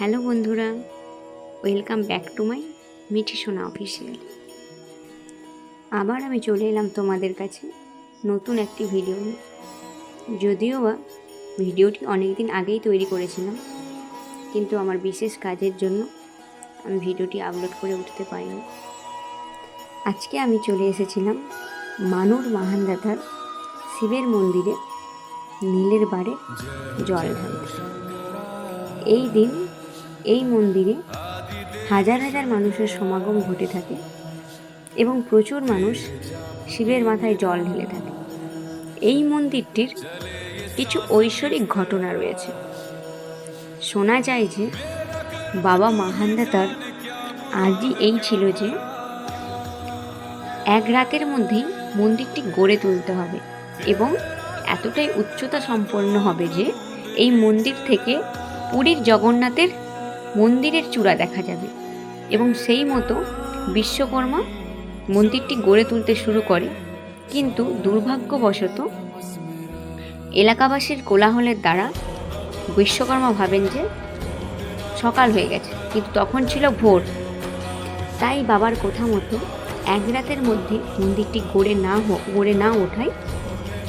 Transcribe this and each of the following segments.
Hello বন্ধুরা, welcome back to my Mithi Sona official. আবার আমি চলে এলাম তোমাদের কাছে নতুন একটি ভিডিও নিয়ে। যদিও বা ভিডিওটি অনেক দিন আগেই তৈরি করেছিলাম, কিন্তু আমার বিশেষ কাজের জন্য আমি ভিডিওটি আপলোড করে উঠতে পারিনি। আজকে আমি চলে এসেছিলাম মানুর মাহানদাতার শিবের মন্দিরে, নীলের বারে জল ঢালতে এই দিন এই মন্দিরে হাজার হাজার মানুষের সমাগম ঘটে থাকে এবং প্রচুর মানুষ শিবের মাথায় জল ঢেলে থাকে। এই মন্দিরটির কিছু ঐশ্বরিক ঘটনা রয়েছে। শোনা যায় যে বাবা মাহান্দা তার আজই এই ছিল যে এক রাতের মধ্যেই মন্দিরটি গড়ে তুলতে হবে এবং এতটাই উচ্চতা সম্পন্ন হবে যে এই মন্দির থেকে পুরীর জগন্নাথের মন্দিরের চূড়া দেখা যাবে। এবং সেই মতো বিশ্বকর্মা মন্দিরটি গড়ে তুলতে শুরু করে। কিন্তু দুর্ভাগ্যবশত এলাকাবাসীর কোলাহলের দ্বারা বিশ্বকর্মা ভাবেন যে সকাল হয়ে গেছে, কিন্তু তখন ছিল ভোর। তাই বাবার কথা মতো এক রাতের মধ্যে মন্দিরটি গড়ে না গড়ে না ওঠায়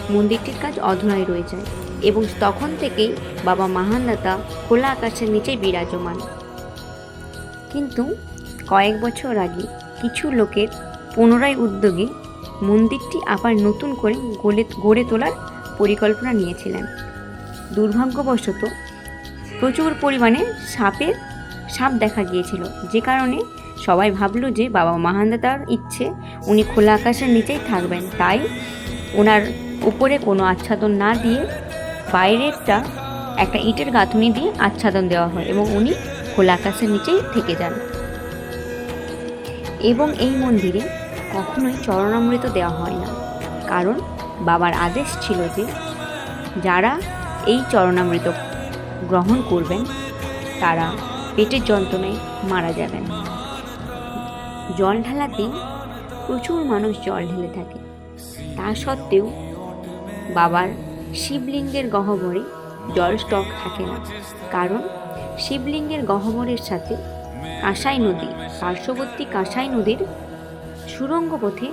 মন্দিরটির কাজ অধরায় রয়ে যায়। এবং তখন থেকেই বাবা মহানদাতা খোলা আকাশের নিচে বিরাজমান। কিন্তু কয়েক বছর আগে কিছু লোকের পুনরায় উদ্যোগে মন্দিরটি আবার নতুন করে গড়ে গড়ে তোলার পরিকল্পনা নিয়েছিলেন। দুর্ভাগ্যবশত প্রচুর পরিমাণে সাপের সাপ দেখা গিয়েছিল, যে কারণে সবাই ভাবলো যে বাবা মহানদাতার ইচ্ছে উনি খোলা আকাশের নিচেই থাকবেন। তাই ওনার উপরে কোনো আচ্ছাদন না দিয়ে বাইরেরটা একটা ইটের গাঁথুনি দিয়ে আচ্ছাদন দেওয়া হয় এবং উনি খোলা আকাশের নিচেই থেকে যান। এবং এই মন্দিরে কখনোই চরণামৃত দেওয়া হয় না। কারণ বাবার আদেশ ছিল যে যারা এই চরণামৃত গ্রহণ করবেন, তারা পেটের যন্ত্রণায় মারা যাবেন। জল ঢালাতে প্রচুর মানুষ জল ঢেলে থাকে। তা সত্ত্বেও বাবার শিবলিঙ্গের গহ্বরে জল স্টক থাকে না। কারণ শিবলিঙ্গের গহ্বরের সাথে কাঁসাই নদী পার্শ্ববর্তী কাঁসাই নদীর সুরঙ্গ পথে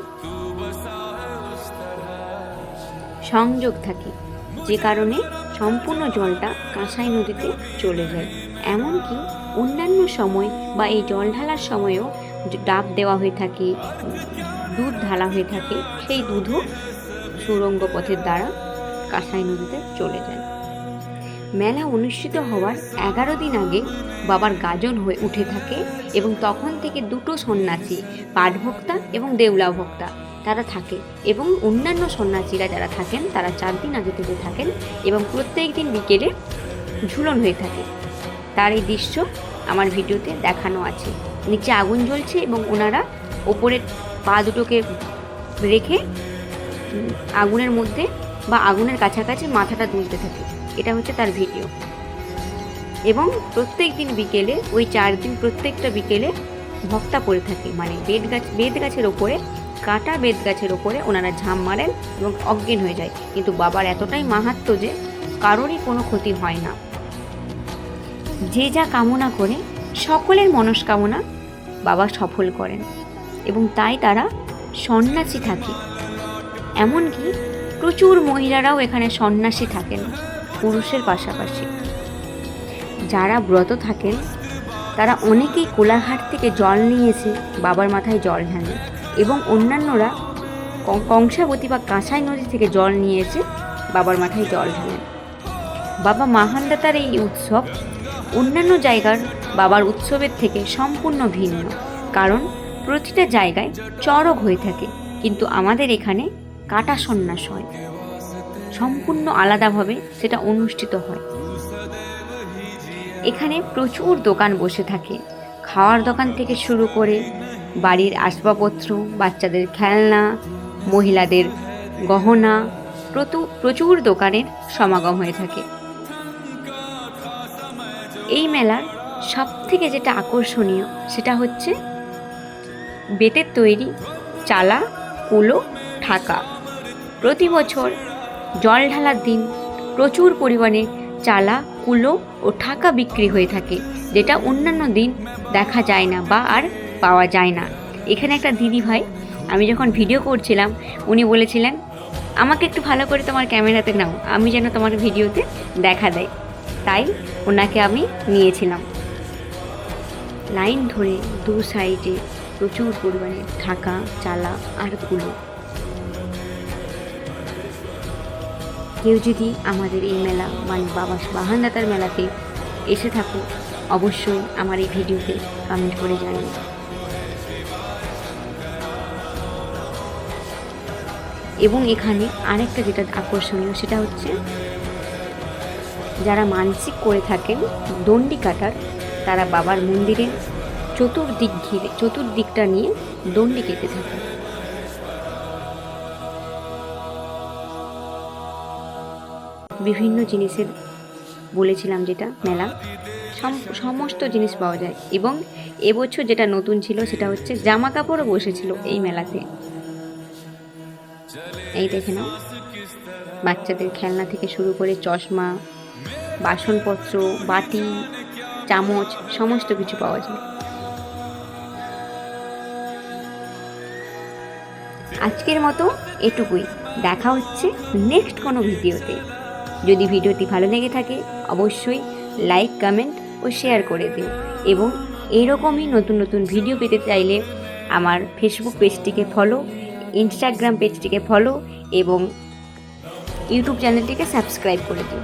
সংযোগ থাকে। যে কারণে সম্পূর্ণ জলটা কাঁসাই নদীতে চলে যায়। এমনকি অন্যান্য সময় বা এই জল ঢালার সময়ও ডাব দেওয়া হয়ে থাকে, দুধ ঢালা হয়ে থাকে, সেই দুধও সুরঙ্গ পথের দ্বারা কাঁসাই নদীতে চলে যায়। মেলা অনুষ্ঠিত হওয়ার এগারো দিন আগে বাবার গাজন হয়ে উঠে থাকে এবং তখন থেকে দুটো সন্ন্যাসী, পাঠভোক্তা এবং দেউলা ভোক্তা, তারা থাকে এবং অন্যান্য সন্ন্যাসীরা যারা থাকেন, তারা চার দিন আগে থেকে থাকেন এবং প্রত্যেক দিন বিকেলে ঝুলন হয়ে থাকে। তার এই দৃশ্য আমার ভিডিওতে দেখানো আছে। নিচে আগুন জ্বলছে এবং ওনারা ওপরের পা দুটোকে রেখে আগুনের মধ্যে বা আগুনের কাছাকাছি মাথাটা দুলতে থাকে। এটা হচ্ছে তার ভিডিও। এবং প্রত্যেক দিন বিকেলে, ওই চার দিন প্রত্যেকটা বিকেলে ভক্তা পড়ে থাকে। মানে বেদ গাছ, বেদ গাছের ওপরে, কাটা বেদ গাছের ওপরে ওনারা ঝাঁপ মারেন এবং অজ্ঞান হয়ে যায়। কিন্তু বাবার এতটাই মাহাত্ম যে কারোরই কোনো ক্ষতি হয় না। যে যা কামনা করে, সকলের মনস্কামনা বাবা সফল করেন। এবং তাই তারা সন্ন্যাসী থাকে। এমনকি প্রচুর মহিলারাও এখানে সন্ন্যাসী থাকেন, পুরুষের পাশাপাশি। যারা ব্রত থাকেন, তারা অনেকেই কোলাঘাট থেকে জল নিয়ে এসে বাবার মাথায় জল ঢালেন এবং অন্যান্যরা কংসাবতী বা কাঁসাই নদী থেকে জল নিয়ে এসে বাবার মাথায় জল ঢালেন বাবা মাহান্দাতার এই উৎসব অন্যান্য জায়গার বাবার উৎসবের থেকে সম্পূর্ণ ভিন্ন। কারণ প্রতিটা জায়গায় চড়ক হয়ে থাকে, কিন্তু আমাদের এখানে কাটা সন্ন্যাস হয়। সম্পূর্ণ আলাদাভাবে সেটা অনুষ্ঠিত হয়। এখানে প্রচুর দোকান বসে থাকে। খাওয়ার দোকান থেকে শুরু করে বাড়ির আসবাবপত্র, বাচ্চাদের খেলনা, মহিলাদের গহনা প্রচুর দোকানের সমাগম হয়ে থাকে। এই মেলার সব থেকে যেটা আকর্ষণীয় সেটা হচ্ছে বেতের তৈরি চালা, কুলো ঠাকা প্রতি বছর জল ঢালার দিন প্রচুর পরিমাণে চালা, কুলো ও ঠাকা বিক্রি হয়ে থাকে, যেটা অন্যান্য দিন দেখা যায় না বা আর পাওয়া যায় না। এখানে একটা দিদি ভাই, আমি যখন ভিডিও করছিলাম, উনি বলেছিলেন, আমাকে একটু ভালো করে তোমার ক্যামেরাতে নাও, আমি যেন তোমার ভিডিওতে দেখা দেয় তাই ওনাকে আমি নিয়েছিলাম। লাইন ধরে দু সাইডে প্রচুর পরিমাণে ঢাকা চালা আর কুলো। কেউ যদি আমাদের এই মেলা মানে বাবা বাহানদাতার মেলাতে এসে থাকো, অবশ্যই আমার এই ভিডিওতে কমেন্ট করে জানিও। এবং এখানে আরেকটা যেটা আকর্ষণীয়, সেটা হচ্ছে যারা মানসিক করে থাকেন, দণ্ডি কাটার, তারা বাবার মন্দিরে চতুর্দিক ঘিরে, চতুর্দিকটা নিয়ে দণ্ডি কেটে থাকেন। বিভিন্ন জিনিসের বলেছিলাম যেটা, মেলা, সম- সমস্ত জিনিস পাওয়া যায়। এবং এবছর যেটা নতুন ছিল সেটা হচ্ছে জামা কাপড়ও বসেছিল এই মেলাতে। এই দেখে নাও, বাচ্চাদের খেলনা থেকে শুরু করে চশমা, বাসনপত্র, বাটি, চামচ, সমস্ত কিছু পাওয়া যায়। আজকের মতো এটুকুই। দেখা হচ্ছে নেক্সট কোনো ভিডিওতে। যদি ভিডিওটি ভালো লেগে থাকে, অবশ্যই লাইক কমেন্ট ও শেয়ার করে দিন এবং এরকমই নতুন নতুন ভিডিও পেতে চাইলে আমার ফেসবুক পেজটিকে ফলো ইনস্টাগ্রাম পেজটিকে ফলো এবং ইউটিউব চ্যানেলটিকে সাবস্ক্রাইব করে দিও।